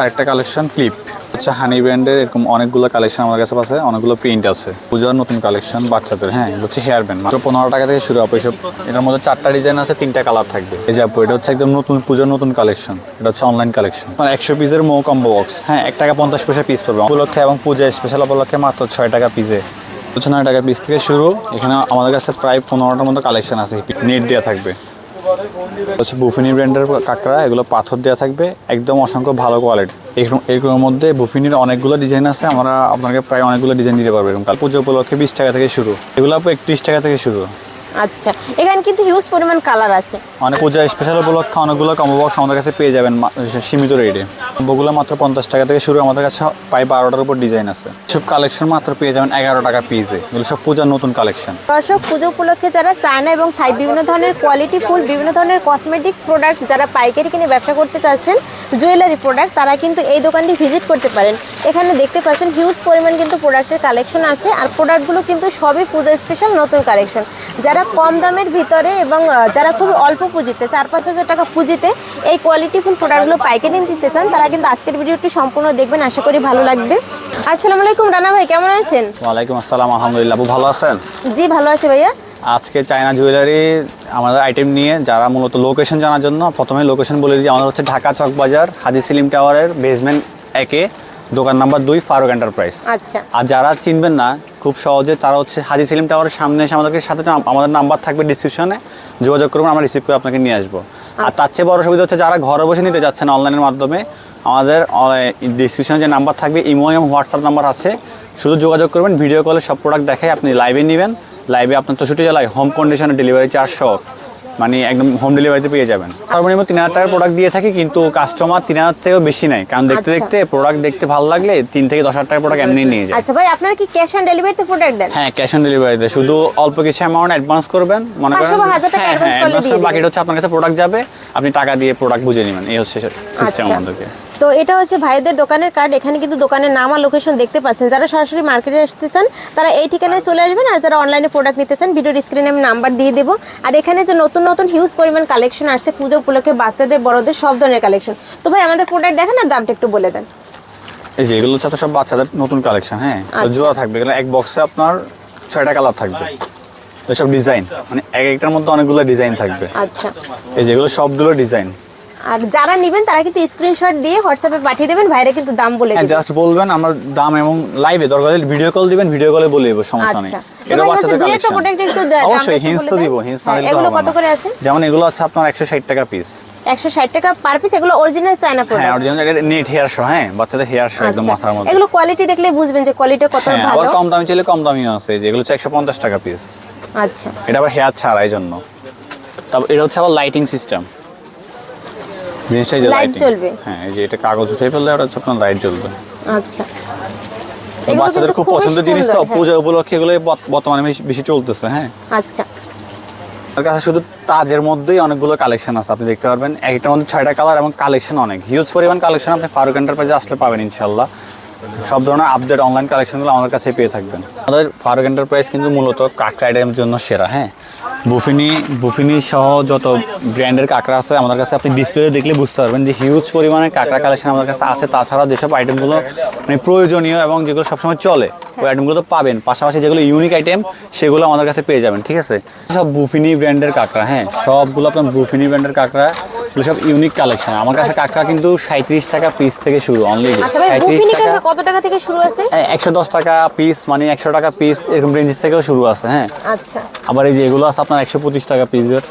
আরেকটা collection clip হচ্ছে হানি ব্যান্ডের এরকম অনেকগুলো কালেকশন আমার কাছে আছে অনেকগুলো প্রিন্ট আছে। পূজার নতুন কালেকশন বাচ্চাদের হ্যাঁ হচ্ছে হেয়ার ব্যান্ড মাত্র পনেরো টাকা থেকে শুরু হবে এসব এটার মধ্যে চারটা ডিজাইন আছে, তিনটা কালার থাকবে। এই যে আপু, এটা হচ্ছে একদম নতুন, পূজার নতুন কালেকশন এটা হচ্ছে অনলাইন কালেকশন মানে একশো পিসের মো কম্বো বক্স হ্যাঁ এক টাকা পঞ্চাশ পয়সা পিস পাবে উপলক্ষে এবং পূজা স্পেশাল উপলক্ষে মাত্র ছয় টাকা পিসে হচ্ছে নয় টাকা পিস থেকে শুরু। এখানে আমাদের কাছে প্রায় পনেরোটার মতো কালেকশন আছে। নেট দেওয়া থাকবে। হচ্ছে বুফিনি ব্র্যান্ডের কাঁকড়া এগুলো পাথর দেওয়া থাকবে একদম অসংখ্য ভালো কোয়ালিটি এরকম এরকমের মধ্যে বুফিনির অনেকগুলো ডিজাইন আছে আমরা আপনাকে প্রায় অনেকগুলো ডিজাইন দিতে পারব এরকম। কাল পুজো উপলক্ষে বিশ টাকা থেকে শুরু। এগুলো একত্রিশ টাকা থেকে শুরু। আচ্ছা এখানে কিন্তু হিউজ পরিমাণ কালার আছে। অনেক পূজা স্পেশাল উপলক্ষে অনেকগুলো কম্বো বক্স আমাদের কাছে পেয়ে যাবেন সীমিত রেটে কম্বোগুলো মাত্র পঞ্চাশ টাকা থেকে শুরু। আমাদের কাছে প্রায় বারোটার উপর ডিজাইন আছে। সব কালেকশন মাত্র পেয়ে যাবেন এগারো টাকা পিসে এগুলো সব পূজার নতুন কালেকশন দর্শক, পুজো উপলক্ষে যারা চায়না এবং থাই বিভিন্ন ধরনের কোয়ালিটি ফুল, বিভিন্ন ধরনের কসমেটিক্স প্রোডাক্ট যারা পাইকারি কিনে ব্যবসা করতে চাচ্ছেন জুয়েলারি প্রোডাক্ট তারা কিন্তু এই দোকানটি ভিজিট করতে পারেন। এখানে দেখতে পাচ্ছেন হিউজ পরিমাণ কিন্তু প্রোডাক্টের কালেকশন আছে আর প্রোডাক্টগুলো কিন্তু সবই পূজা স্পেশাল নতুন কালেকশন যারা কম দামের ভিতরে এবং যারা খুব অল্প পুঁজিতে, চার পাঁচ হাজার টাকা পুঁজিতে এই কোয়ালিটি ফুল প্রোডাক্টগুলো পাইকারি নিতে চান, তারা কিন্তু আজকের ভিডিওটি সম্পূর্ণ দেখবেন আশা করি ভালো লাগবে। আসসালামু আলাইকুম রানা ভাই কেমন আছেন? ওয়ালাইকুম আসসালাম আলহামদুলিল্লাহ। আপু ভালো আছেন? জি ভালো আছি ভাইয়া। আজকে চায়না জুয়েলারি আমাদের আইটেম নিয়ে যারা মূলত লোকেশন জানার জন্য প্রথমে লোকেশন বলে দিই আমাদের হচ্ছে ঢাকা চক বাজার হাজি সিলিম টাওয়ারের বেসমেন্ট একে দোকান নাম্বার দুই ফারুক এন্টারপ্রাইজ আচ্ছা। আর যারা চিনবেন না খুব সহজে তারা হচ্ছে হাজি সিলিম টাওয়ারের সামনে এসে আমাদেরকে সাথে আমাদের নাম্বার থাকবে ডিসক্রিপশনে যোগাযোগ করবেন আমরা রিসিভ করে আপনাকে নিয়ে আসব। আর তার চেয়ে বড় সুবিধা হচ্ছে যারা ঘরে বসে নিতে যাচ্ছেন অনলাইনের মাধ্যমে আমাদের ডিসক্রিপশনে যে নাম্বার থাকবে ইমো এবং হোয়াটসঅ্যাপ নাম্বার আছে। শুধু যোগাযোগ করবেন ভিডিও কলে সব প্রোডাক্ট দেখে আপনি লাইভে নেবেন। লাইভে আপনার চৌষট্টি জেলায় হোম কন্ডিশনে ডেলিভারি সহ মানে একদম হোম ডেলিভারিতে পেয়ে যাবেন। সর্বনিম্ন তিন হাজার টাকার প্রোডাক্ট দিয়ে থাকি কিন্তু কাস্টমার তিন হাজার থেকেও বেশি নেয়। কারণ দেখতে আচ্ছা। দেখতে প্রোডাক্ট দেখতে ভালো লাগলে তিন থেকে দশ হাজার টাকার প্রোডাক্ট এমনি নিয়ে যায়। আচ্ছা ভাই আপনারা কি ক্যাশ অন ডেলিভারিতে প্রোডাক্ট দেন? হ্যাঁ ক্যাশ অন ডেলিভারিতে শুধু অল্প কিছু অ্যামাউন্ট অ্যাডভান্স করবেন মনে করেন হ্যাঁ, হ্যাঁ, বাকিটা হচ্ছে আপনার কাছে প্রোডাক্ট যাবে। আপনি টাকা দিয়ে প্রোডাক্ট বুঝে নেবেন। এই হচ্ছে সিস্টেম আচ্ছা। আমাদেরকে। তো এটা হচ্ছে ভাইদের দোকানের কার্ড এখানে কিন্তু দোকানের নাম আর লোকেশন দেখতে পাচ্ছেন। যারা সরাসরি মার্কেটে আসতে চান তারা এই ঠিকানায় চলে আসবেন আর যারা অনলাইনে প্রোডাক্ট নিতে চান ভিডিওর স্ক্রিনে আমি নাম্বার দিয়ে দেবো। আর এখানে যে নতুন নতুন হিউজ পরিমাণ কালেকশন আসছে পুজো উপলক্ষে বাচ্চাদের বড়দের সব ধরনের কালেকশন তো ভাই আমাদের প্রোডাক্ট দেখেন আর দামটা একটু বলে দেন। এই যে এগুলো সব বাচ্চাদের নতুন কালেকশন হ্যাঁ? তো আচ্ছা। জোড়া থাকবে। এগুলো এক বক্সে আপনার ছয়টা কালার থাকবে। এসব ডিজাইন মানে এক একটার মধ্যে অনেকগুলো ডিজাইন থাকবে। আচ্ছা। এই যেগুলো সবগুলো ডিজাইন আর যারা নেবেন তারা কিন্তু স্ক্রিনশট দিয়ে হোয়াটসঅ্যাপে পাঠিয়ে দেবেন ভাইরা কিন্তু দাম বলে হ্যাঁ দেবে। জাস্ট বলবেন আমরা দাম এবং লাইভে দরকার হলে ভিডিও কল দিবেন ভিডিও কলে বলে দেবো সমস্যা নেই। আচ্ছা এটা বাচ্চাদের কালেকশন প্রোডাক্ট একটু অবশ্যই হিন্স তো দিব হিন্স না দিলে এগুলো কত করে আছে? যেমন এগুলো আছে আপনার একশো ষাট টাকা পিস একশো ষাট টাকা পার পিস এগুলো অরিজিনাল চায়না প্রোডাক্ট হ্যাঁ অরিজিনাল নেট হেয়ার শো হ্যাঁ বাচ্চাদের হেয়ার শো একদম আচ্ছা। মাথার মধ্যে। এগুলো কোয়ালিটি দেখলে বুঝবেন যে কোয়ালিটি কত হ্যাঁ ভালো। আবার কম দামি চাইলে কম দামিও আছে যে এগুলো হচ্ছে একশো পঞ্চাশ টাকা পিস আচ্ছা। এটা আবার হেয়ার ছাড়া এই জন্য তারপর এটা হচ্ছে আবার লাইটিং সিস্টেম জিনিসটা যে লাইটিং জ্বলবে। হ্যাঁ এই যে এটা কাগজ উঠে ফেললে ওটা হচ্ছে আপনার লাইট জ্বলবে। আচ্ছা। বাচ্চাদের খুব পছন্দের জিনিস তো হ্যাঁ। পূজা উপলক্ষে এগুলো বর্তমানে বেশি- চলতেছে হ্যাঁ। আচ্ছা। আমার কাছে শুধু তাজের মধ্যেই অনেকগুলো কালেকশন আছে আপনি দেখতে পারবেন। একটার মধ্যে ছয়টা কালার এবং কালেকশন অনেক। হিউজ পরিমাণ কালেকশন আপনি ফারুক এন্টারপ্রাইজে আসলে পাবেন ইনশাল্লাহ সব ধরনের আপডেট অনলাইন কালেকশনগুলো আমাদের কাছে পেয়ে থাকবেন। আমাদের ফারুক এন্টারপ্রাইজ কিন্তু মূলত কাঁকড়া আইটেমের জন্য সেরা হ্যাঁ? বুফিনি বুফিনি সহ যত ব্র্যান্ডের কাঁকড়া আছে আমাদের কাছে আপনি ডিসপ্লে দেখলে বুঝতে পারবেন যে হিউজ পরিমাণে কাঁকড়া কালেকশন আমাদের কাছে আছে। তাছাড়া যেসব আইটেমগুলো মানে প্রয়োজনীয় এবং যেগুলো সবসময় চলে ওই আইটেমগুলো তো পাবেন। পাশাপাশি যেগুলো ইউনিক আইটেম সেগুলো আমাদের কাছে পেয়ে যাবেন ঠিক আছে? সব বুফিনি ব্র্যান্ডের কাঁকড়া হ্যাঁ? সবগুলো আপনার বুফিনি ব্র্যান্ডের কাঁকড়া এগুলো সব ইউনিক কালেকশন আমার কাছে কাঁকড়া কিন্তু সাঁত্রিশ টাকা পিস থেকে শুরু অনলি আচ্ছা টাকা কত টাকা থেকে শুরু আছে? একশো দশ টাকা পিস মানে একশো টাকা পিস এরকম রেঞ্জ থেকেও শুরু আছে হ্যাঁ? আচ্ছা। আবার এই যে এগুলো আছে আপনার একশো পঁচিশ টাকা পিসের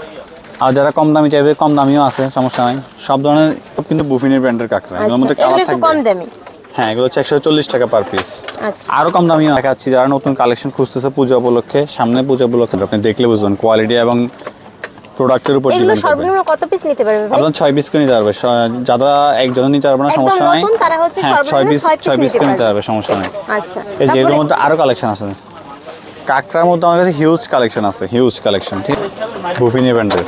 আর যারা কম দামি চাইবে কম দামিও আছে সমস্যা নাই। সব ধরনের কিন্তু বুফিনের ব্র্যান্ডের কাঁকড়া এগুলোর আচ্ছা মধ্যে কালার থাকবে। কম দামি? হ্যাঁ এগুলো হচ্ছে একশো চল্লিশ টাকা পার পিস আচ্ছা। আরও কম দামিও দেখাচ্ছি যারা নতুন কালেকশন খুঁজতেছে পূজা উপলক্ষে সামনে পূজা উপলক্ষে আপনি দেখলে বুঝবেন কোয়ালিটি এবং প্রোডাক্টের উপর এগুলো সর্বনিম্ন কত পিস নিতে পারবে ভাই? আপনার ছয় পিস করে নিতে পারবে যারা একজন নিতে পারবে না সমস্যা নাই। নতুন, তারা হচ্ছে হ্যাঁ ছয় সর্বনিম্ন পিস ছয় পিস নিতে নিতে পারবে। সমস্যা নাই। আচ্ছা এই যে তারপরে মধ্যে আরও কালেকশন আছে। কাকড়ার মধ্যে আমার কাছে হিউজ কালেকশন আছে হিউজ কালেকশন ঠিক? বুফিনি ব্র্যান্ডের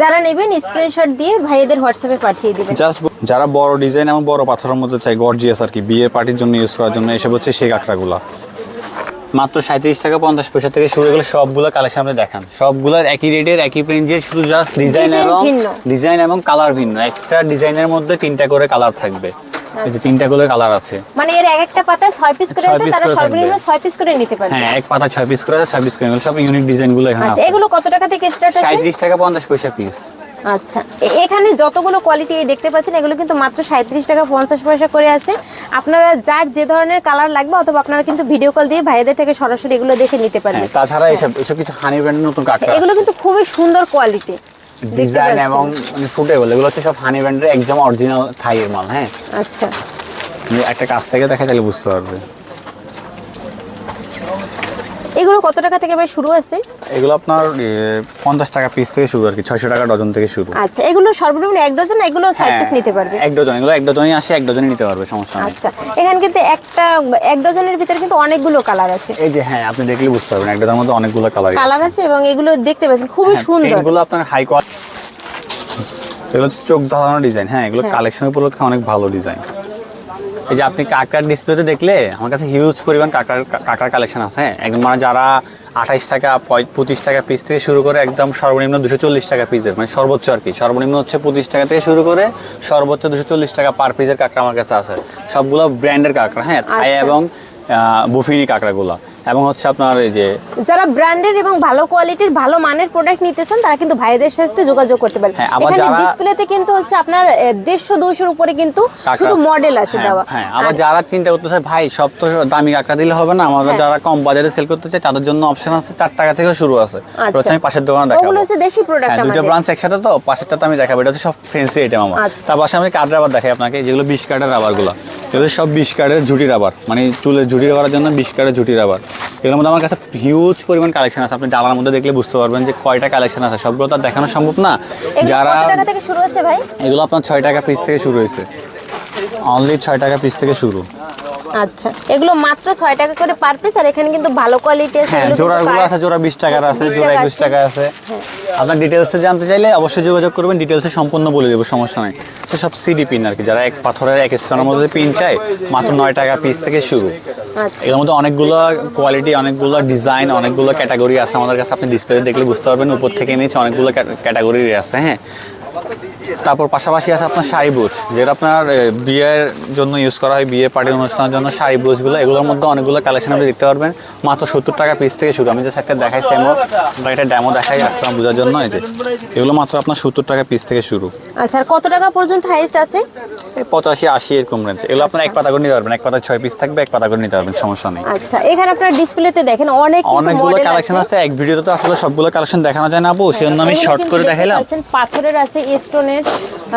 যারা নেবেন স্ক্রিনশট দিয়ে ভাইদের হোয়াটসঅ্যাপে পাঠিয়ে দিবেন। জাস্ট যারা বড় ডিজাইন এবং বড় পাথরের মধ্যে চাই গর্জিয়াস আর কি বিয়ের পার্টির জন্য ইউজ করার জন্য এসব হচ্ছে সেই কাঁকড়াগুলা মাত্র সাঁত্রিশ টাকা পঞ্চাশ পয়সা থেকে শুরু করে সবগুলো কালেকশন আপনি দেখান। সবগুলোর একই রেটের একই রেঞ্জের শুধু জাস্ট ডিজাইন এবং ডিজাইন এবং কালার ভিন্ন। একটা ডিজাইনের মধ্যে তিনটা করে কালার থাকবে। এই যে তিনটা করে কালার আছে। মানে এর এক একটা পাতায় ছয় পিস করে আছে তারা সর্বনিম্ন থাকবে। ছয় পিস করে নিতে পারবে। হ্যাঁ এক পাতা ছয় পিস করে আছে ছয় পিস করে সব ইউনিক ডিজাইনগুলো এখানে আচ্ছা আছে। এগুলো কত টাকা থেকে স্টার্ট আছে সাঁত্রিশ টাকা পঞ্চাশ পয়সা পিস আচ্ছা এখানে যতগুলো কোয়ালিটি দেখতে পাচ্ছেন এগুলো কিন্তু মাত্র সাঁত্রিশ টাকা পঞ্চাশ পয়সা করে আছে। আপনারা যার যে ধরনের কালার লাগবে অথবা আপনারা কিন্তু ভিডিও কল দিয়ে ভাইদের থেকে সরাসরি এগুলো দেখে নিতে হ্যাঁ পারবেন তাছাড়া এসব এসব কিছু হানি ব্র্যান্ডের নতুন এগুলো কিন্তু খুবই সুন্দর কোয়ালিটি ডিজাইন এবং মানে ফুটেবল এগুলো হচ্ছে সব হানি ব্র্যান্ডের একদম অরিজিনাল থাইয়ের মাল হ্যাঁ? আচ্ছা। একটা কাছ থেকে দেখা তাহলে বুঝতে পারবে। এগুলো কত টাকা থেকে ভাই শুরু আছে? এগুলো আপনার পঞ্চাশ টাকা পিস থেকে শুরু আর কি ছয়শো টাকা ডজন থেকে শুরু। আচ্ছা এগুলো সর্বনিম্ন এক ডজন এগুলো সাইড হ্যাঁ, পিস নিতে পারবে? এক ডজন এগুলো এক ডজনই আসে এক ডজনই নিতে পারবে সমস্যা নেই। আচ্ছা এখানে কিন্তু একটা এক ডজনের ভিতরে কিন্তু অনেকগুলো কালার আছে। এই যে হ্যাঁ আপনি দেখলে বুঝতে পারবেন এক ডজনের মধ্যে অনেকগুলো কালার কালার আছে এবং এগুলো দেখতে পাচ্ছেন খুবই সুন্দর। এগুলো আপনার হাই কোয়ালিটি এগুলো চোখ ধারানো ডিজাইন হ্যাঁ এগুলো হ্যাঁ। কালেকশন উপলক্ষে অনেক ভালো ডিজাইন এই যে আপনি কাঁকড়ার ডিসপ্লেতে দেখলে আমার কাছে হিউজ পরিমাণ কাকার কাকার কালেকশন আছে হ্যাঁ। একদম মানে যারা আঠাইশ টাকা পঁয়- পঁচিশ টাকা পিস থেকে শুরু করে একদম সর্বনিম্ন দুশো চল্লিশ টাকা পিসের মানে সর্বোচ্চ আর কি। সর্বনিম্ন হচ্ছে পঁচিশ টাকা থেকে শুরু করে সর্বোচ্চ দুশো চল্লিশ টাকা পার পিসের কাঁকড়া আমার কাছে আছে। সবগুলো ব্র্যান্ডের কাঁকড়া হ্যাঁ। থাই আচ্ছা। এবং বুফিনি কাঁকড়াগুলো। এবং হচ্ছে আপনার এই যে যারা ব্র্যান্ডেড এবং ভালো কোয়ালিটির ভালো মানের প্রোডাক্ট নিতেছেন তারা কিন্তু ভাইদের সাথে যোগাযোগ করতে পারে হ্যাঁ, আবার এখানে ডিসপ্লেতে কিন্তু হচ্ছে আপনার দেড়শো দুইশোর উপরে কিন্তু শুধু মডেল আছে হ্যাঁ, দেওয়া। হ্যাঁ আবার যারা চিন্তা করতেছে ভাই সব তো দামি কাঁকড়া দিলে হবে না আমাদের হ্যাঁ। যারা কম বাজারে সেল করতে চায় তাদের জন্য অপশন আছে চার টাকা থেকে শুরু আছে। আচ্ছা। প্রথমে আমি পাশের দোকানে দেখাবো। ওগুলো হচ্ছে দেশি প্রোডাক্ট হ্যাঁ দুটো আমাদের। ব্রাঞ্চ একসাথে তো পাশেরটা তো আমি দেখাবো এটা হচ্ছে সব ফেন্সি আইটেম আমার। আচ্ছা। তার পাশে আমি কাঠ রাবার দেখাই আপনাকে যেগুলো বিশ কাঠের রাবারগুলো এগুলো সব বিশ কাঠের ঝুটি রাবার মানে চুলের ঝুটি রাবারের জন্য বিশ কাঠের ঝুটি রাবার এগুলোর মধ্যে আমার কাছে হিউজ পরিমাণ কালেকশন আছে। আপনি ডালার মধ্যে দেখলে বুঝতে পারবেন যে কয়টা কালেকশন আছে। সবগুলো তো দেখানো সম্ভব না। যারা থেকে শুরু হয়েছে ভাই? এগুলো আপনার ছয় টাকা পিস থেকে শুরু হয়েছে। অনলি ছয় টাকা পিস থেকে শুরু। আচ্ছা এগুলো মাত্র ছয় টাকা করে পার পিস আর এখানে কিন্তু ভালো কোয়ালিটি আছে হ্যাঁ এগুলো জোড়াগুলো আছে জোড়া বিশ টাকার আচ্ছা, আছে জোড়া টাকা একুশ আছে। টাকা আছে। আপনার ডিটেলসে জানতে চাইলে অবশ্যই যোগাযোগ করবেন ডিটেলসে সম্পূর্ণ বলে দেবো সমস্যা নেই। তো সব সিডি পিন আর কি যারা এক পাথরের এক স্টোনের মধ্যে পিন চায় মাত্র নয় টাকা পিস থেকে শুরু। আচ্ছা। এর মধ্যে অনেকগুলো কোয়ালিটি অনেকগুলো ডিজাইন অনেকগুলো ক্যাটাগরি আছে আমাদের কাছে আপনি ডিসপ্লে দেখলে বুঝতে পারবেন উপর থেকে নিচে অনেকগুলো ক্যাটাগরি আছে হ্যাঁ। তারপর পাশাপাশি আছে আপনার শাড়ি বুট যেটা আপনার বিয়ের জন্য ইউজ করা হয় বিয়ে পার্টির অনুষ্ঠানের জন্য শাড়ি বুটসগুলো এগুলোর মধ্যে অনেকগুলো কালেকশন আপনি দেখতে পারবেন। মাত্র সত্তর টাকা পিস থেকে শুরু। আমি যে একটা দেখাই সেমো বা এটা ড্যামো দেখাই আসলাম বোঝার জন্য এই যে। এগুলো মাত্র আপনার সত্তর টাকা পিস থেকে শুরু। আচ্ছা আর কত টাকা পর্যন্ত হাইস্ট আছে? পঁচাশি আশি এরকম রেঞ্জ এগুলো আপনার এক পাতা করে নিতে পারবেন। এক পাতা ছয় পিস থাকবে এক পাতা করে নিতে পারবেন সমস্যা নেই। আচ্ছা এখানে আপনার ডিসপ্লেতে দেখেন অনেক অনেকগুলো কালেকশন আছে। এক ভিডিওতে তো আসলে সবগুলো কালেকশন দেখানো যায় না আপু। সেজন্য আমি শর্ট করে দেখাইলাম। পাথরের আছে স্টোনের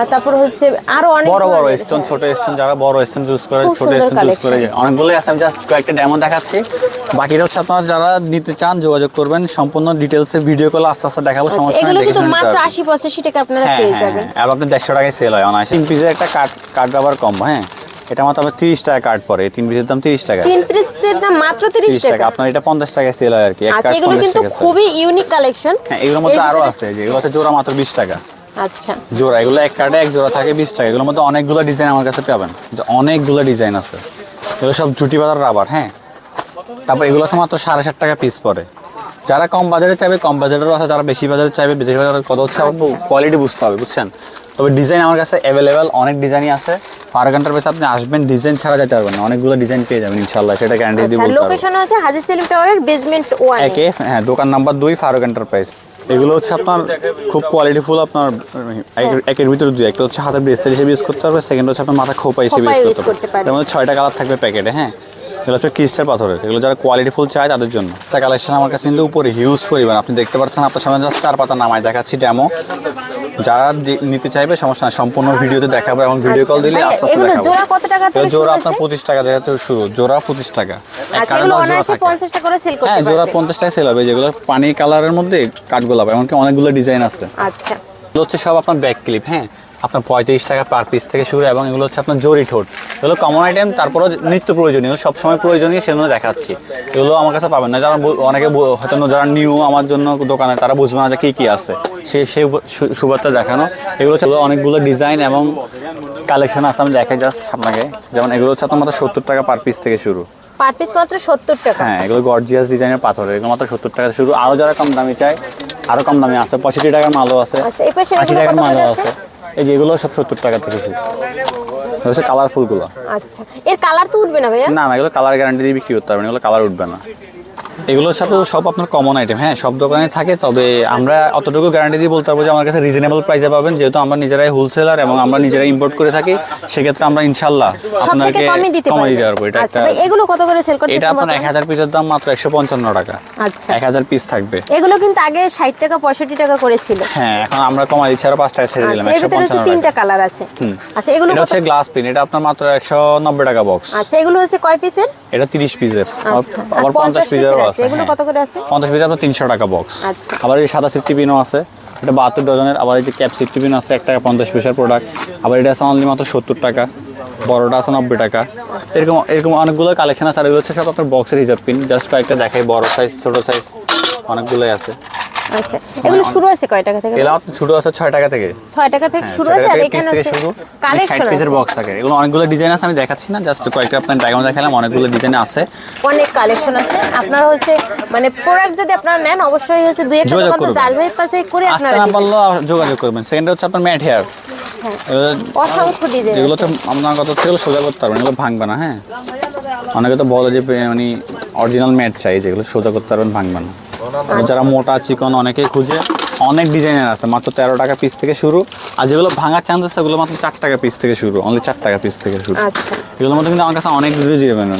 তারপর হচ্ছে আরও অনেক বড় বড় স্টোন হ্যাঁ। ছোট স্টোন যারা বড় স্টোন ইউজ করে ছোট স্টোন ইউজ করে। অনেকগুলোই আছে আমি জাস্ট কয়েকটা ডেমো দেখাচ্ছি বাকিটা হচ্ছে আপনারা যারা নিতে চান যোগাযোগ করবেন সম্পূর্ণ ডিটেলসে ভিডিও কলে আস্তে আস্তে দেখাবো আচ্ছা, সমস্যা এগুলো কিন্তু মাত্র পারবেন। আশি পঁচাশি টাকা আপনারা হ্যাঁ পেয়ে হ্যাঁ যাবেন হ্যাঁ। আর আপনার দেড়শো টাকায় সেল হয় অনায়াসে তিন পিসের একটা কাঠ কাঠ রাবার কম হ্যাঁ এটা মাত্র আপনার তিরিশ টাকা কাঠ পড়ে তিন পিসের দাম তিরিশ টাকা তিন পিসের দাম মাত্র তিরিশ টাকা আপনার এটা পঞ্চাশ টাকায় সেল হয় আর কি আচ্ছা এগুলো কিন্তু খুবই ইউনিক কালেকশন হ্যাঁ এগুলোর মধ্যে আরও আছে যে এগুলো হচ্ছে জোড়া মাত্র বিশ টাকা আচ্ছা। জোড়া এগুলো এক কার্ডে এক জোড়া থাকে বিশ টাকা। এগুলোর মধ্যে অনেকগুলো ডিজাইন আমার কাছে পাবেন। যে অনেকগুলো ডিজাইন আছে। এগুলো সব জুটি বাজার রাবার হ্যাঁ? তারপর এগুলো মাত্র সাড়ে ষাট টাকা পিস পড়ে। যারা কম বাজারে চাইবে কম বাজারেরও আছে যারা বেশি বাজারে চাইবে বেশি বাজারের কত হচ্ছে কোয়ালিটি বুঝতে হবে বুঝছেন? তবে ডিজাইন আমার কাছে অ্যাভেলেবেল অনেক ডিজাইনই আছে। ফারুক এন্টারপ্রাইজ আপনি আসবেন ডিজাইন ছাড়া যেতে পারবেন না। অনেকগুলো ডিজাইন পেয়ে যাবেন ইনশাল্লাহ সেটা গ্যারান্টি পারব লোকেশন আছে হাজির সেলিম টাওয়ারের বেসমেন্ট ওয়ান একে হ্যাঁ দোকান নাম্বার দুই ফারুক এন্টারপ্রাইজ এগুলো হচ্ছে আপনার খুব কোয়ালিটিফুল আপনার এক- একের ভিতরে দুই একটা হচ্ছে হাতের ব্রেসলেট হিসেবে ইউজ করতে পারবে সেকেন্ড হচ্ছে আপনার মাথা খোপা হিসেবে ইউজ করতে পারবে। মধ্যে ছয়টা কালার থাকবে প্যাকেটে হ্যাঁ এগুলো হচ্ছে ক্রিস্টাল পাথরের। এগুলো যারা কোয়ালিটিফুল চায় তাদের জন্য। একটা কালেকশন আমার কাছে কিন্তু উপরে হিউজ পরিমাণ। আপনি দেখতে পাচ্ছেন আপনার সামনে জাস্ট চার পাতা নামায় দেখাচ্ছি ডেমো যারা নিতে চাইবে সমস্যা নাই সম্পূর্ণ ভিডিওতে দেখাবো এবং ভিডিও কল দিলে আস্তে আস্তে দেখাবো। জোড়া কত টাকা থেকে জোড়া আপনার পঁচিশ টাকা থেকে শুরু। জোড়া পঁচিশ টাকা। আচ্ছা এগুলো দশ জোড়া অনায়াসে থাকে। পঞ্চাশ টাকা করে সেল করতে হ্যাঁ জোড়া পারবে। পঞ্চাশ টাকা সেল হবে। যেগুলো পানি কালারের মধ্যে কাঠগোলাপ এমনকি অনেকগুলো ডিজাইন আছে। আচ্ছা। এগুলো হচ্ছে সব আপনার ব্যাক ক্লিপ হ্যাঁ? আপনার পঁয়ত্রিশ টাকা পার পিস থেকে শুরু এবং এগুলো হচ্ছে আপনার জরি ঠোঁট। এগুলো কমন আইটেম তারপরও নিত্য প্রয়োজনীয় সবসময় প্রয়োজনীয় সেগুলো দেখাচ্ছি। এগুলো আমার কাছে পাবেন না। যারা অনেকে হয়তো যারা নিউ আমার জন্য দোকানে তারা বুঝবে না যে কী কী আছে। সে সেই সুবাদটা দেখানো। এগুলো হচ্ছে অনেকগুলো ডিজাইন এবং কালেকশন আছে। আমি দেখাই জাস্ট আপনাকে। যেমন এগুলো হচ্ছে আপনার মাত্র সত্তর টাকা পার পিস থেকে শুরু। পার পিস মাত্র সত্তর টাকা। হ্যাঁ এগুলো গর্জিয়াস ডিজাইনের পাথর। এগুলো মাত্র সত্তর টাকা শুরু। আরও যারা কম দামি চায় আরও কম দামি আছে। পঁয়ষট্টি টাকার মালও আছে। আচ্ছা আশি টাকার মালও আছে। এই যে এগুলো সব সত্তর টাকা থেকে শুরু। হচ্ছে কালারফুলগুলো আচ্ছা। এর কালার তো উঠবে না ভাইয়া? না না এগুলো কালার গ্যারান্টি দিয়ে বিক্রি করতে পারবেন এগুলো কালার উঠবে না। এগুলোর সাথে সব আপনার কমন আইটেম হ্যাঁ সব দোকানে থাকে তবে আমরা অতটুকু গ্যারান্টি দিয়ে বলতে পারব যে আমার কাছে রিজনেবল প্রাইসে পাবেন। যেহেতু আমরা নিজেরাই হোলসেলার এবং আমরা নিজেরাই ইম্পোর্ট করে থাকি সেক্ষেত্রে আমরা ইনশাল্লাহ থেকে কমই দিতে কমে দিতে পারব এটা আচ্ছা এগুলো কত করে সেল এটা আপনার এক বর্তমানে? হাজার পিসের দাম মাত্র একশো পঞ্চান্ন টাকা। আচ্ছা। এক হাজার পিস থাকবে। এগুলো কিন্তু আগে ষাট টাকা পঁয়ষট্টি টাকা করেছিল। হ্যাঁ এখন আমরা কমাই দিচ্ছি আরও পাঁচ টাকা ছেড়ে দিলাম আচ্ছা এর ভিতরে হচ্ছে তিনটা কালার আছে। আচ্ছা এগুলো এটা কত? হচ্ছে গ্লাস পিন এটা আপনার মাত্র একশো নব্বই টাকা বক্স আচ্ছা এগুলো হচ্ছে কয় পিসের এটা তিরিশ পিসের আচ্ছা আর আবার পঞ্চাশ পঞ্চাশ পিসেরও পিসের আছে। আছে। এগুলো হ্যাঁ। কত করে আছে? পঞ্চাশ পিস আপনার তিনশো টাকা বক্স আচ্ছা। আবার এই সাদা সিফটি পিনও আছে। এটা বাহাত্তর ডজনের। আবার এই যে ক্যাপ সিফটি পিন আছে টাকা পয়সার প্রোডাক্ট আবার এটা আছে অনলি মাত্র সত্তর টাকা। বড়টা আছে নব্বই টাকা। আচ্ছা। এরকম এরকম অনেকগুলো কালেকশন আছে। আর এগুলো হচ্ছে সব আপনার বক্সের হিসাব পিন জাস্ট কয়েকটা দেখাই বড় সাইজ ছোট সাইজ অনেকগুলোই আছে। আচ্ছা এগুলো শুরু আছে কয় টাকা থেকে? এগুলো আপনার আছে ছয় টাকা থেকে। ছয় টাকা থেকে শুরু আছে আর এখানে হচ্ছে কালেকশন পিসের বক্স থাকে। এগুলো অনেকগুলো ডিজাইন আছে আমি দেখাচ্ছি না জাস্ট কয়েকটা আপনার ডায়গ্রাম দেখালাম অনেকগুলো ডিজাইন আছে। অনেক কালেকশন আছে। আপনারা হচ্ছে মানে প্রোডাক্ট যদি আপনারা নেন অবশ্যই হচ্ছে দুই একটা যোগাযোগ দোকান করবেন। যাচাই করে আপনারা না দিবেন। যোগাযোগ করবেন। সেকেন্ড হচ্ছে আপনার ম্যাট হেয়ার অসংখ্য ডিজাইন এগুলো তো আপনার কত থেকে সোজা করতে পারবেন এগুলো ভাঙবে না হ্যাঁ। অনেকে তো বলে যে মানে অরিজিনাল ম্যাট চাই যেগুলো সোজা করতে পারবেন ভাঙবে না। যারা মোটা চিকন অনেকেই খুঁজে। অনেক ডিজাইনের আছে মাত্র তেরো টাকা পিস থেকে শুরু। আর যেগুলো ভাঙার চান্স আছে ওগুলো মাত্র চার টাকা পিস থেকে শুরু অনলি চার টাকা পিস থেকে শুরু। আচ্ছা। এগুলোর মধ্যে কিন্তু আমার কাছে অনেক ডিজাইন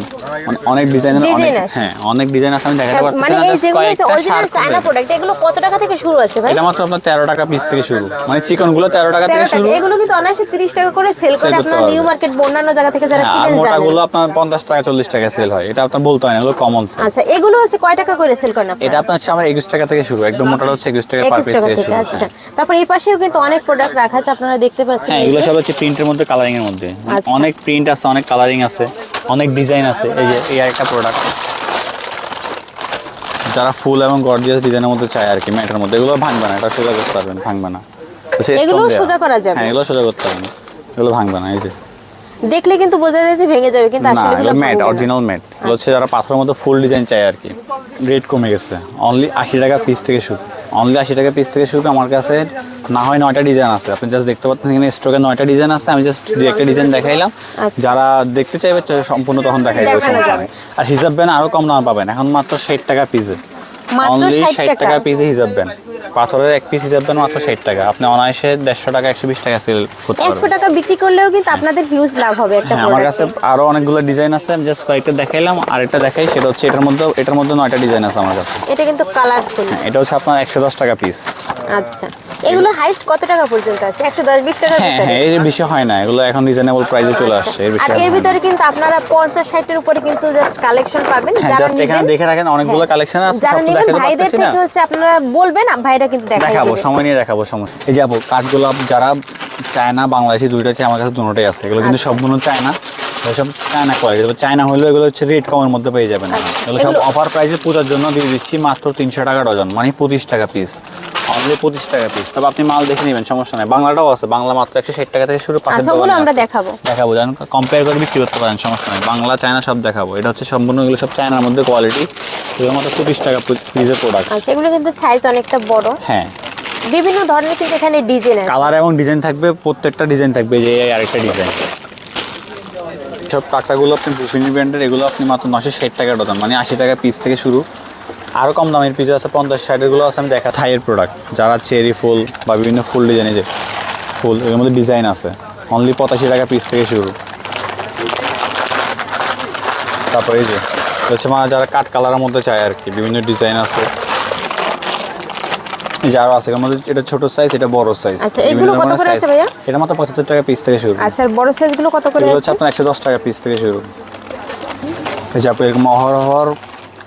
অনেক ডিজাইনের অনেক হ্যাঁ অনেক ডিজাইন আছে আমি দেখাতে পারছি মানে এই যেগুলো অরিজিনাল চায়না প্রোডাক্ট এগুলো কত টাকা থেকে শুরু আছে ভাই? এটা মাত্র আপনার তেরো টাকা পিস থেকে শুরু। মানে চিকনগুলো তেরো টাকা থেকে শুরু। এগুলো কিন্তু অনায়াসে তিরিশ টাকা করে সেল করে। আপনার নিউ মার্কেট অন্যান্য জায়গা থেকে যারা হ্যাঁ, কিনেন মোটা গুলো আপনার পঞ্চাশ টাকা চল্লিশ টাকা সেল হয়। এটা আপনার বলতে হয় না এগুলো কমন আচ্ছা এগুলো হচ্ছে কয় টাকা করে সেল করেন এটা আপনার হচ্ছে আমার একুশ টাকা থেকে শুরু একদম মোটাটা হচ্ছে একুশ টাকা পার পিস থেকে শুরু। আচ্ছা। তারপর এই পাশেও কিন্তু অনেক প্রোডাক্ট রাখা আছে আপনারা দেখতে পাচ্ছেন। হ্যাঁ এগুলো সব হচ্ছে প্রিন্টের মধ্যে কালারিং এর মধ্যে। মানে আচ্ছা। অনেক প্রিন্ট আছে অনেক কালারিং আছে অনেক ডিজাইন আছে এই যে এই একটা প্রোডাক্ট যারা ফুল এবং গর্জিয়াস ডিজাইনের মধ্যে চায় আর কি ম্যাটের মধ্যে এগুলো ভাঙবে না এটা সোজা করতে পারবেন ভাঙবে না। দেয়া। সোজা করা যাবে? হ্যাঁ এগুলো সোজা করতে পারবেন এগুলো ভাঙবে না এই যে। দেখলে কিন্তু বোঝা যায় যে ভেঙে যাবে কিন্তু আসলে এগুলো ম্যাট অরিজিনাল ম্যাট এগুলো হচ্ছে যারা পাথরের মধ্যে ফুল ডিজাইন চায় আর কি রেট কমে গেছে অনলি আশি টাকা পিস থেকে শুরু। অনলি আশি টাকা পিস থেকে শুরু আমার কাছে না হয় নয়টা ডিজাইন আছে। আপনি জাস্ট দেখতে পাচ্ছেন এখানে স্টকে নয়টা ডিজাইন আছে। আমি জাস্ট দুই একটা ডিজাইন দেখাইলাম। আচ্ছা। যারা দেখতে চাইবে সম্পূর্ণ তখন দেখাই দেবে সমস্যা নেই। আর হিসাব ব্যান আরও কম দাম পাবেন। এখন মাত্র ষাট টাকা পিসে মাত্র 60 টাকা। পিস হিসাব দেন। পাথরের এক পিস হিসাব দেন মাত্র ষাট টাকা। আপনি অনায়াসে দেড়শো টাকা একশো বিশ টাকা সেল করতে টাকা বিক্রি করলেও কিন্তু আপনাদের হিউজ লাভ হবে একটা হ্যাঁ আমার কাছে আরও অনেকগুলো ডিজাইন আছে আমি জাস্ট কয়েকটা দেখাইলাম। আর একটা দেখাই সেটা হচ্ছে এটার মধ্যে এটার মধ্যে নয়টা ডিজাইন আছে আমার কাছে। এটা কিন্তু কালারফুল হ্যাঁ, এটা হচ্ছে আপনার একশো দশ টাকা পিস আচ্ছা। এগুলো হাইস্ট কত টাকা পর্যন্ত আছে? একশো দশ বিশ হ্যাঁ হ্যাঁ এর বেশি হয় না। এগুলো এখন রিজনেবল প্রাইসে চলে আচ্ছা। আসছে এর আর এর ভিতরে কিন্তু আপনারা পঞ্চাশ ষাটের উপরে কিন্তু জাস্ট কালেকশন পাবেন হ্যাঁ যারা জাস্ট এখানে দেখে রাখেন অনেকগুলো হ্যাঁ। কালেকশন আছে যারা নেবেন ভাইদের থেকে হচ্ছে আপনারা বলবেন ভাইরা কিন্তু দেখাই দেখাবো সময় নিয়ে দেখাবো সময়। এই যে আপু কাঠগোলাপ যারা চায়না বাংলাদেশি দুইটা আছে আমার কাছে দুটোই আছে। এগুলো কিন্তু আচ্ছা। সবগুলো চায়না সব চায়না কোয়ালিটি চায়না হলেও এগুলো হচ্ছে রেট কমের মধ্যে পেয়ে যাবেন আচ্ছা। এগুলো সব অফার প্রাইসে পূজার জন্য দিয়ে দিচ্ছি মাত্র তিনশো টাকা ডজন মানে পঁচিশ টাকা পিস অনলি পঁচিশ টাকা পিস তবে আপনি মাল দেখে নেবেন সমস্যা নেই। বাংলাটাও আছে বাংলা মাত্র একশো ষাট টাকা থেকে শুরু আচ্ছা ওগুলো আমরা দেখাবো। দেখাবো কম্পেয়ার করে বিক্রি করতে পারেন সমস্যা নেই। বাংলা চায়না সব দেখাবো। এটা হচ্ছে সম্পূর্ণ এগুলো সব চায়নার মধ্যে কোয়ালিটি এগুলো মাত্র পঁচিশ টাকা পিসের প্রোডাক্ট আচ্ছা এগুলো কিন্তু সাইজ অনেকটা বড়। হ্যাঁ। বিভিন্ন ধরনের কিন্তু এখানে ডিজাইন আছে। কালার এবং ডিজাইন থাকবে প্রত্যেকটা ডিজাইন থাকবে যে আরেকটা ডিজাইন সব টাকাগুলো আপনি বুফিনি ব্র্যান্ডের এগুলো আপনি মাত্র নশো ষাট টাকা ডজন মানে আশি টাকা পিস থেকে শুরু। আরও কম দামের পিস আছে পঞ্চাশ ষাটেরগুলো আছে আমি দেখা থাইয়ের প্রোডাক্ট যারা চেরি ফুল বা বিভিন্ন ফুল ডিজাইনে যে ফুল এর মধ্যে ডিজাইন আছে। অনলি পঁচাশি টাকা পিস থেকে শুরু। তারপরে এই যে হচ্ছে মানে যারা কাঠ কালারের মধ্যে চায় আর কি বিভিন্ন ডিজাইন আছে। এই যে আরও আছে এর মধ্যে এটা ছোট সাইজ এটা বড় সাইজ আচ্ছা, এগুলো কত করে আছে ভাইয়া? এটা মাত্র পঁচাত্তর টাকা পিস থেকে শুরু। আচ্ছা আর বড় সাইজগুলো কত করে এগুলো হচ্ছে আপনার একশো দশ টাকা পিস থেকে শুরু। এই যে আপনি এরকম অহরহর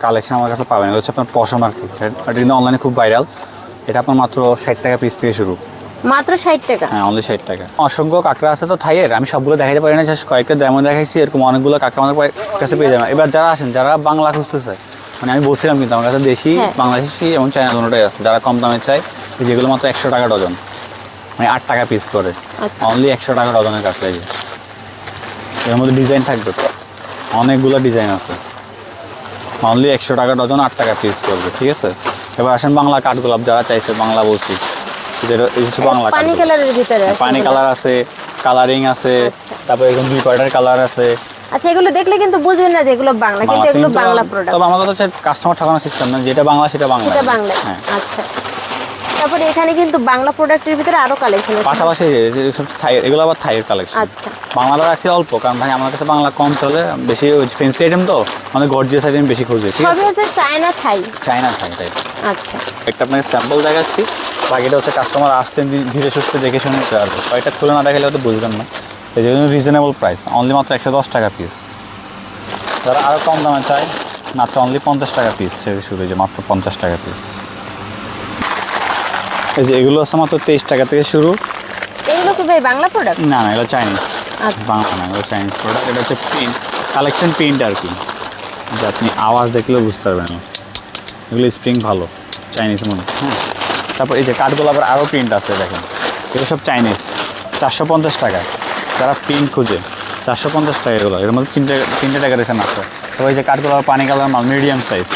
কালেকশন আমার কাছে পাবেন। এটা হচ্ছে আপনার পশম আর কি এটা কিন্তু অনলাইনে খুব ভাইরাল এটা আপনার মাত্র ষাট টাকা পিস থেকে শুরু। মাত্র ষাট টাকা? হ্যাঁ অনলি ষাট টাকা। অসংখ্য কাঁকড়া আছে তো থাইয়ের। আমি সবগুলো দেখাতে পারি না জাস্ট কয়েকটা যেমন দেখাইছি। এরকম অনেকগুলো কাঁকড়া আমাদের কাছে পেয়ে যাবেন। এবার যারা আসেন যারা বাংলা খুঁজতেছে মানে আমি বলছিলাম কিন্তু আমার কাছে দেশি হ্যাঁ। বাংলাদেশি এবং চায়না দুটোটাই আছে। যারা কম দামে চাই এই যেগুলো মাত্র একশো টাকা ডজন। মানে আট টাকা পিস করে। আচ্ছা। অনলি একশো টাকা ডজনের কাঁকড়া এর মধ্যে ডিজাইন থাকবে। তো অনেকগুলো ডিজাইন আছে। অনলি একশো টাকা ডজন আট টাকা পিস পড়বে ঠিক আছে? এবার আসেন বাংলা কাঠগোলাপ যারা চাইছে বাংলা বলছি বাংলা পানি কালারের ভিতরে পানি কালার আছে কালারিং আছে তারপর তারপরে এরকম দুই কয়টার কালার আছে। আচ্ছা এগুলো দেখলে কিন্তু বুঝবেন না যে এগুলো বাংলা কিন্তু এগুলো বাংলা প্রোডাক্ট তবে আমাদের হচ্ছে কাস্টমার ঠকানোর সিস্টেম না যেটা বাংলা সেটা বাংলা। সেটা বাংলা হ্যাঁ। আচ্ছা। তারপরে এখানে কিন্তু বাংলা প্রোডাক্টের ভিতরে আরও কালেকশন আছে। পাশাপাশি যে সব থাই এগুলো আবার থাইয়ের কালেকশন আচ্ছা। বাংলাটা আছে অল্প কারণ ভাই আমার কাছে বাংলা কম চলে বেশি ফেন্সি আইটেম তো মানে গর্জিয়াস আইটেম বেশি খুঁজে ঠিক আছে? হচ্ছে চায়না থাই চাইনা থাই টাইপ আচ্ছা। একটা আপনাকে স্যাম্পল দেখাচ্ছি বাকিটা হচ্ছে কাস্টমার আসছেন ধীরে সুস্থে দেখে শুনে নিতে পারবে। কয়টা খুলে না দেখালে হয়তো বুঝবেন না। এই জন্য রিজনেবল প্রাইস অনলি মাত্র একশো দশ টাকা পিস যারা আরও কম দামে চায় মাত্র অনলি পঞ্চাশ টাকা পিস থেকে শুরু হয়েছে মাত্র পঞ্চাশ টাকা পিস এই যে এগুলো আছে মাত্র তেইশ টাকা থেকে শুরু। এগুলো কি ভাই বাংলা প্রোডাক্ট না না এগুলো চাইনিজ আচ্ছা। বাংলা না এগুলো চাইনিজ প্রোডাক্ট এটা হচ্ছে প্রিন্ট কালেকশন প্রিন্ট আর কি। যে আপনি আওয়াজ দেখলেও বুঝতে পারবেন না এগুলো স্প্রিং ভালো চাইনিজ মনে হ্যাঁ। তারপর এই যে কাঠগোলাপের আরও প্রিন্ট আছে দেখেন। এগুলো সব চাইনিজ চারশো পঞ্চাশ টাকা। যারা প্রিন্ট খুঁজে চারশো পঞ্চাশ টাকা এগুলো। এর মধ্যে তিনটে তিনটে ডেকোরেশন আছে। তারপর এই যে কাঠগোলাপ পানি কালার মাল মিডিয়াম সাইজ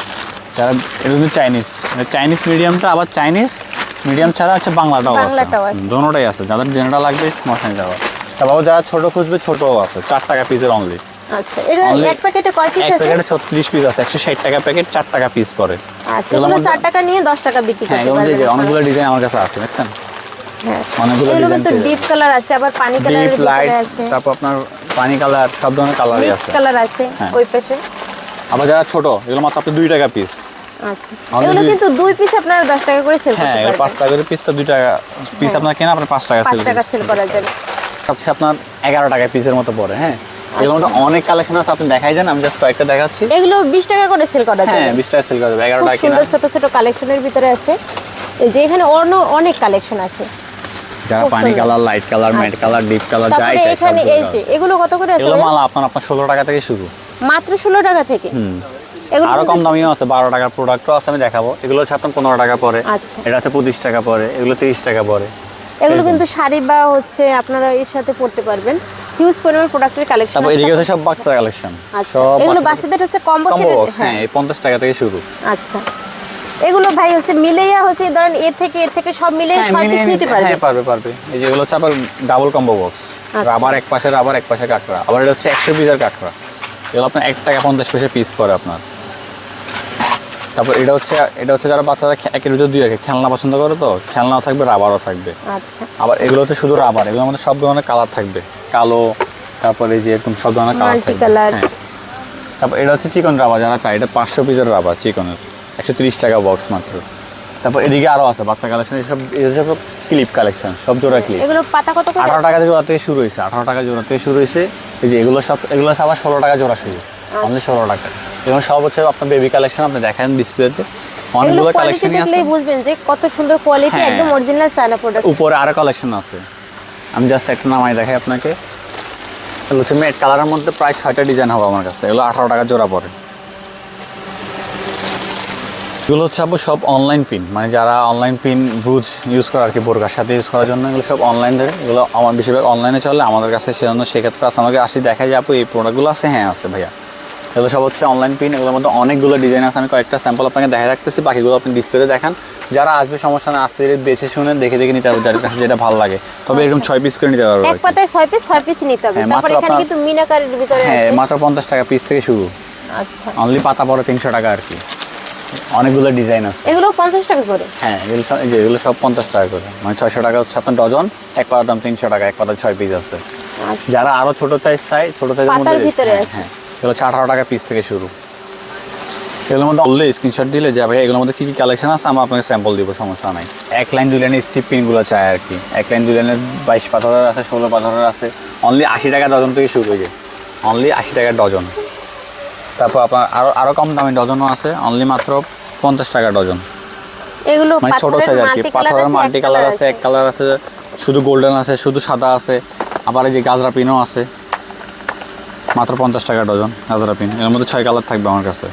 যারা এগুলো কিন্তু চাইনিজ চাইনিজ মিডিয়ামটা আবার চাইনিজ মিডিয়াম ছাড়া আছে বাংলাটাও আছে। দোনোটাই আছে। যাদের যেটা লাগবে মশাই যাওয়া তারপর যারা ছোট খুঁজবে ছোটও আছে। চার টাকা পিসের অনলি আচ্ছা এক প্যাকেটে কয় পিস এক প্যাকেটে ছত্রিশ পিস আছে একশো ষাট টাকা প্যাকেট চার টাকা পিস পরে আচ্ছা এগুলো মধ্যে- টাকা নিয়ে দশ টাকা বিক্রি হ্যাঁ করতে পারবেন যে অনেকগুলো ডিজাইন আমার কাছে আছে দেখছেন? হ্যাঁ অনেকগুলো ডিজাইন ডিপ কালার আছে আবার পানি আছে। তারপর আপনার পানি কালার সব ধরনের কালারই মিক্স আছে। কালার আছে হ্যাঁ। ওই পাশে। আবার যারা ছোট এগুলো মাত্র আপনি দুই টাকা পিস আচ্ছা। এগুলো কিন্তু দুই পিস আপনারা দশ টাকা করে সেল করতে এগুলো পাঁচ পারবেন। টাকা করে পিস তো দুই টাকা পিস। কেনা আপনার পাঁচ টাকা পাঁচ সেল টাকা সেল করা যাবে। হচ্ছে আপনার এগারো টাকা পিসের মতো পড়ে হ্যাঁ? এগুলোর মধ্যে অনেক কালেকশন আছে আপনি দেখাই যান আমি জাস্ট কয়েকটা দেখাচ্ছি। এগুলো বিশ টাকা করে সেল করা হ্যাঁ যাবে বিশ টাকা সেল করা যাবে এগারো খুব টাকা সুন্দর ছোট ছোট কালেকশনের ভিতরে আছে। এই যে এখানে অন্য অনেক কালেকশন আছে। যারা পানি কালার লাইট কালার ম্যাট আচ্ছা। কালার ডিপ কালার যাই এখানে এই যে এগুলো কত করে আছে এগুলো মাল আপনার টাকা থেকে শুরু। মাত্র ষোলো টাকা থেকে? আরও কম দামিও আছে বারো টাকার প্রোডাক্টও আছে আমি দেখাবো। এগুলো হচ্ছে আপনার পনেরো টাকা পরে আচ্ছা। এটা হচ্ছে পঁচিশ টাকা পরে এগুলো তিরিশ টাকা পরে। এগুলো কিন্তু শাড়ি বা হচ্ছে আপনারা এর সাথে পড়তে পারবেন। হিউজ পরিমাণ প্রোডাক্টের কালেকশন তারপর এদিকে সব বাচ্চা কালেকশন আচ্ছা। এগুলো বাচ্চাদের হচ্ছে কম্বো সেট হ্যাঁ। এই পঞ্চাশ টাকা থেকে শুরু। আচ্ছা। এগুলো ভাই হচ্ছে মিলেইয়া হচ্ছে ধরেন এর থেকে এর থেকে সব মিলে হ্যাঁ, ছয় পিস মিলিয়ে নিতে পারবে? হ্যাঁ পারবে পারবে। এই যেগুলো হচ্ছে আবার ডাবল কম্বো বক্স। রাবার এক পাশে রাবার এক পাশে কাঁকড়া। আবার এটা হচ্ছে একশো পিসের কাঁকড়া। এগুলো আপনার এক টাকা পঞ্চাশ পয়সা পিস পড়ে আপনার। তারপর এটা হচ্ছে এটা হচ্ছে যারা বাচ্চারা একের ভিতর দুই রাখে খেলনা পছন্দ করে তো খেলনাও থাকবে রাবারও থাকবে। আচ্ছা। আবার এগুলোতে শুধু রাবার এগুলো মধ্যে সব ধরনের কালার থাকবে। কালো তারপরে এই যে এরকম সব ধরনের কালার থাকবে। হ্যাঁ। তারপর এটা হচ্ছে চিকন রাবার যারা চাই এটা পাঁচশো পিসের রাবার চিকনের একশো তিরিশ টাকা বক্স মাত্র। তারপর এদিকে আরও আছে বাচ্চা কালেকশন এসব এসব ক্লিপ কালেকশন সব জোড়া ক্লিপ এগুলো পাতা কত করে আঠারো? টাকা জোড়া থেকে শুরু হয়েছে আঠারো টাকা জোড়া থেকে শুরু হয়েছে এই যে এগুলো সব এগুলো সব আবার ষোলো টাকা জোড়া শুরু। আমাদের ষোলো টাকা। এগুলো সব হচ্ছে আপনার বেবি কালেকশন আপনি দেখেন ডিসপ্লেতে অনেকগুলো কোয়ালিটি কালেকশনই আছে। দেখলেই বুঝবেন যে কত সুন্দর কোয়ালিটি হ্যাঁ। একদম অরিজিনাল চায়না প্রোডাক্ট উপরে আরও কালেকশন আছে। আমি জাস্ট একটা নামাই দেখাই আপনাকে। এগুলো হচ্ছে মেট কালারের মধ্যে প্রায় ছয়টা ডিজাইন হবে আমার কাছে। এগুলো আঠারো টাকা জোড়া পড়ে। এগুলো হচ্ছে আপু সব অনলাইন পিন মানে যারা অনলাইন পিন ব্রুজ ইউজ করে আর কি বোরকার সাথে ইউজ করার জন্য এগুলো সব অনলাইন ধরে এগুলো আমার বেশিরভাগ অনলাইনে চলে আমাদের কাছে সেজন্য সেক্ষেত্রে আমাকে আসি দেখা যায় আপু এই প্রোডাক্টগুলো আছে? হ্যাঁ আছে ভাইয়া। এগুলো সব হচ্ছে অনলাইন পিন এগুলোর মধ্যে অনেকগুলো ডিজাইন আছে। আমি কয়েকটা স্যাম্পল আপনাকে দেখা রাখতেছি বাকিগুলো আপনি ডিসপ্লেতে দেখান। যারা আসবে সমস্যা না আসতে বেছে শুনে দেখে দেখে নিতে পারবে যার কাছে যেটা ভালো লাগে। তবে এরকম ছয় পিস করে নিতে পারবে এক পাতায় ছয় পিস ছয় পিস নিতে হবে। হ্যাঁ, তারপর মাত্র এখানে কিন্তু মিনাকারির ভিতরে হ্যাঁ মাত্র পঞ্চাশ টাকা পিস থেকে শুরু। আচ্ছা। অনলি পাতা পরে তিনশো টাকা আর কি। অনেকগুলো ডিজাইন আছে। এগুলো পঞ্চাশ টাকা করে? হ্যাঁ এগুলো সব এই যে এগুলো সব পঞ্চাশ টাকা করে। মানে ছয়শো টাকা হচ্ছে আপনার ডজন এক পাতার দাম তিনশো টাকা এক পাতার ছয় পিস আছে। আচ্ছা। যারা আরও ছোট সাইজ চাই ছোট সাইজের মধ্যে ভিতরে হ্যাঁ, আছে। হ্যাঁ। এগুলো হচ্ছে আঠারো টাকা পিস থেকে শুরু। এগুলোর মধ্যে বললে স্ক্রিনশট দিলে যে ভাই এগুলোর মধ্যে কী কী কালেকশন আছে? আমরা আপনাকে স্যাম্পল দিব সমস্যা নাই। এক লাইন দুই লাইনের স্টিপ পিনগুলো চাই আর কি। এক লাইন দুই লাইনের বাইশ পাথরের আছে ষোলো পাথরের আছে। অনলি আশি টাকা ডজন থেকে শুরু হয়ে যায়। অনলি আশি টাকা ডজন তারপর আপনার আরও আরও কম দামি ডজনও আছে। অনলি মাত্র পঞ্চাশ টাকা ডজন এগুলো মানে ছোট সাইজ আর কি। পাথরের মাল্টি কালার আছে এক কালার আছে। শুধু গোল্ডেন আছে শুধু সাদা আছে। আবার এই যে গাজরা পিনও আছে। মাত্র পঞ্চাশ টাকা ডজন গাজরা পিন এর মধ্যে ছয় কালার থাকবে আমার কাছে।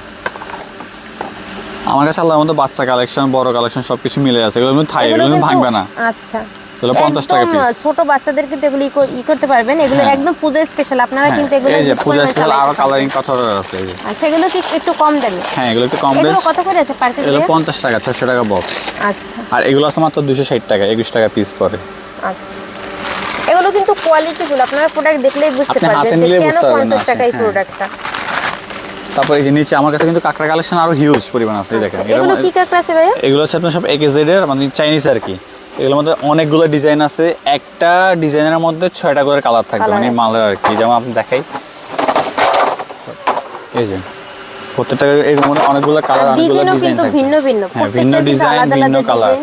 আমার কাছে আল্লাহর মধ্যে বাচ্চা কালেকশন বড় কালেকশন সব কিছু মিলে আছে। মধ্যে থাই এগুলো এগুলো ভাঙবে না। আচ্ছা। এগুলো 50 টাকা ছোট বাচ্চাদের কিন্তু এগুলো ই করতে পারবেন। এগুলো হ্যাঁ। একদম পূজা স্পেশাল আপনারা হ্যাঁ, কিন্তু এগুলো এই যে পূজা স্পেশাল আরও কালারিং আছে এই যে। আচ্ছা এগুলো কি একটু কম দামে? হ্যাঁ এগুলো একটু কম এগুলো কত করে আছে পার কেজি এগুলো পঞ্চাশ টাকা ছশো টাকা বক্স আচ্ছা। আর এগুলো আছে মাত্র দুশো ষাট টাকা একুশ টাকা পিস পরে। আচ্ছা। এগুলো কিন্তু কোয়ালিটি ফুল আপনারা প্রোডাক্ট দেখলেই বুঝতে পারবেন যে কেন বুঝতে পারবেন পঞ্চাশ আসলে, টাকা এই হ্যাঁ। প্রোডাক্টটা তারপর এই যে নিচে আমার কাছে কিন্তু কাঁকড়া কালেকশন আরও হিউজ পরিমাণ আছে এই দেখেন। আচ্ছা, এগুলো কি কাঁকড়া আছে ভাইয়া? এগুলো হচ্ছে আপনার সব একেজেড এর মানে চাইনিজ আর কি। এগুলোর মধ্যে অনেকগুলো ডিজাইন আছে। একটা ডিজাইনের মধ্যে ছয়টা করে কালার থাকবে মানে। মালের আর কি। যেমন আপনি দেখাই। এই যে প্রত্যেকটা এর মধ্যে অনেকগুলো কালার অনেকগুলো ডিজাইন কিন্তু থাকবে ভিন্ন ভিন্ন হ্যাঁ ভিন্ন ডিজাইন ভিন্ন কালার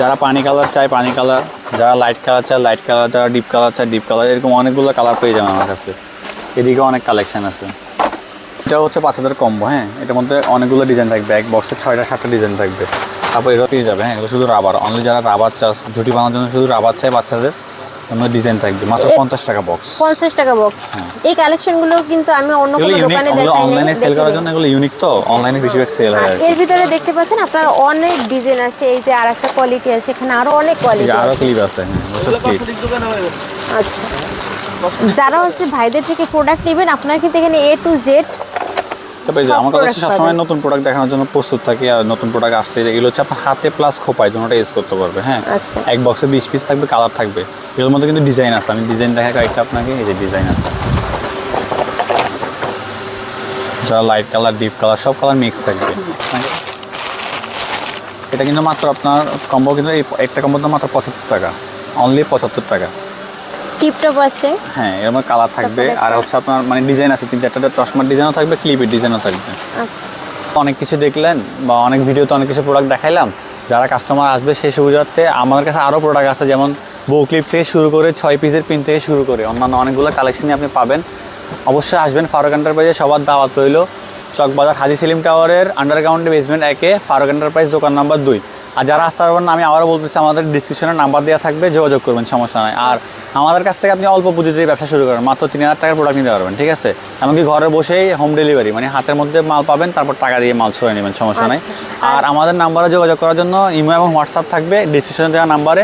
যারা পানি কালার চায় পানি কালার যারা লাইট কালার চায় লাইট কালার যারা ডিপ কালার চায় ডিপ কালার এরকম অনেকগুলো কালার পেয়ে যাবেন আমার কাছে। এদিকে অনেক কালেকশন আছে। এটা হচ্ছে বাচ্চাদের কম্বো হ্যাঁ? এটার মধ্যে অনেকগুলো ডিজাইন থাকবে। এক বক্সে ছয়টা সাতটা ডিজাইন থাকবে। তারপর এগুলো পেয়ে যাবে হ্যাঁ? এগুলো শুধু রাবার অনলি যারা রাবার চাষ ঝুটি বানানোর জন্য শুধু রাবার চায় বাচ্চাদের। মধ্যে ডিজাইন থাকবে মাত্র এ- পঞ্চাশ টাকা বক্স পঞ্চাশ টাকা বক্স এই কালেকশনগুলো কিন্তু আমি অন্য কোনো দোকানে দেখাই নাই অনলাইনে সেল করার জন্য এগুলো ইউনিক তো অনলাইনে বেশিরভাগ সেল হয় কি। এর ভিতরে দেখতে পাচ্ছেন আপনার অনেক ডিজাইন আছে এই যে আর একটা কোয়ালিটি আছে এখানে আরও অনেক কোয়ালিটি আরও ক্লিপ আছে হ্যাঁ আচ্ছা। যারা হচ্ছে ভাইদের থেকে প্রোডাক্ট নেবেন আপনারা কিন্তু এখানে এ টু জেড তবে যে আমার হচ্ছে সবসময় নতুন প্রোডাক্ট দেখানোর জন্য প্রস্তুত থাকি আর নতুন প্রোডাক্ট আসলে এগুলো হচ্ছে আপনার হাতে প্লাস খোপায় দুটোটা ইউজ করতে পারবে হ্যাঁ? আচ্ছা। এক বক্সে বিশ পিস থাকবে কালার থাকবে। এগুলোর মধ্যে কিন্তু ডিজাইন আছে। আমি ডিজাইন দেখা কয়েকটা আপনাকে এই যে ডিজাইন আছে। যারা লাইট কালার ডিপ কালার সব কালার মিক্স থাকবে। এটা কিন্তু মাত্র আপনার কম্বো কিন্তু এই একটা কম্বো তো মাত্র পঁচাত্তর টাকা। অনলি পঁচাত্তর টাকা। টিপটপ আছে। হ্যাঁ এর মধ্যে কালার থাকবে। আর হচ্ছে আপনার মানে ডিজাইন আছে তিন চারটা চশমার ডিজাইনও থাকবে ক্লিপের ডিজাইনও থাকবে। আচ্ছা। অনেক কিছু দেখলেন বা অনেক ভিডিওতে অনেক কিছু প্রোডাক্ট দেখাইলাম। যারা কাস্টমার আসবে সেই সুবিধার্থে আমার কাছে আরও প্রোডাক্ট আছে যেমন বউ ক্লিপ থেকে শুরু করে ছয় পিসের পিন থেকে শুরু করে অন্যান্য অনেকগুলো কালেকশনই আপনি পাবেন। অবশ্যই আসবেন ফারুক এন্টারপ্রাইজে সবার দাওয়াত রইল। চকবাজার হাজি সেলিম টাওয়ারের আন্ডারগ্রাউন্ডে বেসমেন্ট একে ফারুক এন্টারপ্রাইজ দোকান নাম্বার দুই। আর যারা আসতে পারবেন না আমি আবারও বলতেছি আমাদের ডিসক্রিপশনে নাম্বার দেওয়া থাকবে যোগাযোগ করবেন সমস্যা নয় আর আমাদের কাছ থেকে আপনি অল্প পুঁজিতে ব্যবসা শুরু করেন মাত্র তিন হাজার টাকার প্রোডাক্ট নিতে পারবেন ঠিক আছে? এমনকি ঘরে বসেই হোম ডেলিভারি মানে হাতের মধ্যে মাল পাবেন তারপর টাকা দিয়ে মাল ছড়ে নেবেন সমস্যা নাই। আচ্ছা। আর আমাদের নাম্বারে যোগাযোগ করার জন্য ইমো এবং হোয়াটসঅ্যাপ থাকবে ডিসক্রিপশনে দেওয়া নাম্বারে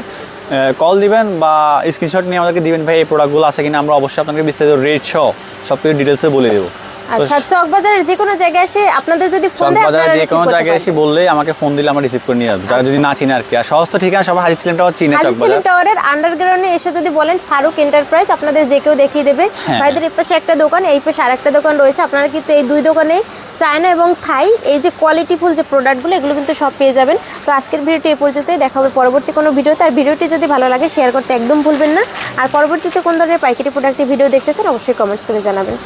কল দিবেন বা স্ক্রিনশট নিয়ে আমাদেরকে দিবেন ভাই এই প্রোডাক্টগুলো আছে কিনা আমরা অবশ্যই আপনাকে বিস্তারিত রেট সহ সব কিছু ডিটেলসে বলে দেবো। আচ্ছা চকবাজারের যে কোনো জায়গায় এসে আপনাদের যদি ফোন দেয় আপনারা যে কোনো জায়গায় এসে বললেই আমাকে ফোন দিলে আমরা রিসিভ করে নিয়ে যাব যারা যদি না চিনে আর কি। আর সমস্ত ঠিকানা সবাই হাজি সিলিম টাওয়ার চিনে হাজি চকবাজার। টাওয়ারের আন্ডারগ্রাউন্ডে এসে যদি বলেন ফারুক এন্টারপ্রাইজ আপনাদের যে কেউ দেখিয়ে দেবে। হ্যাঁ। ভাইদের এই পাশে একটা দোকান এই পাশে আরেকটা দোকান রয়েছে। আপনারা কিন্তু এই দুই দোকানে চায়না এবং থাই এই যে কোয়ালিটিফুল যে প্রোডাক্টগুলো এগুলো কিন্তু সব পেয়ে যাবেন। তো আজকের ভিডিওটি এই পর্যন্তই। দেখা হবে পরবর্তী কোনো ভিডিওতে। আর ভিডিওটি যদি ভালো লাগে শেয়ার করতে একদম ভুলবেন না। আর পরবর্তীতে কোন ধরনের পাইকারি প্রোডাক্টের ভিডিও দেখতে চান অবশ্যই কমেন্টস করে জানাবেন।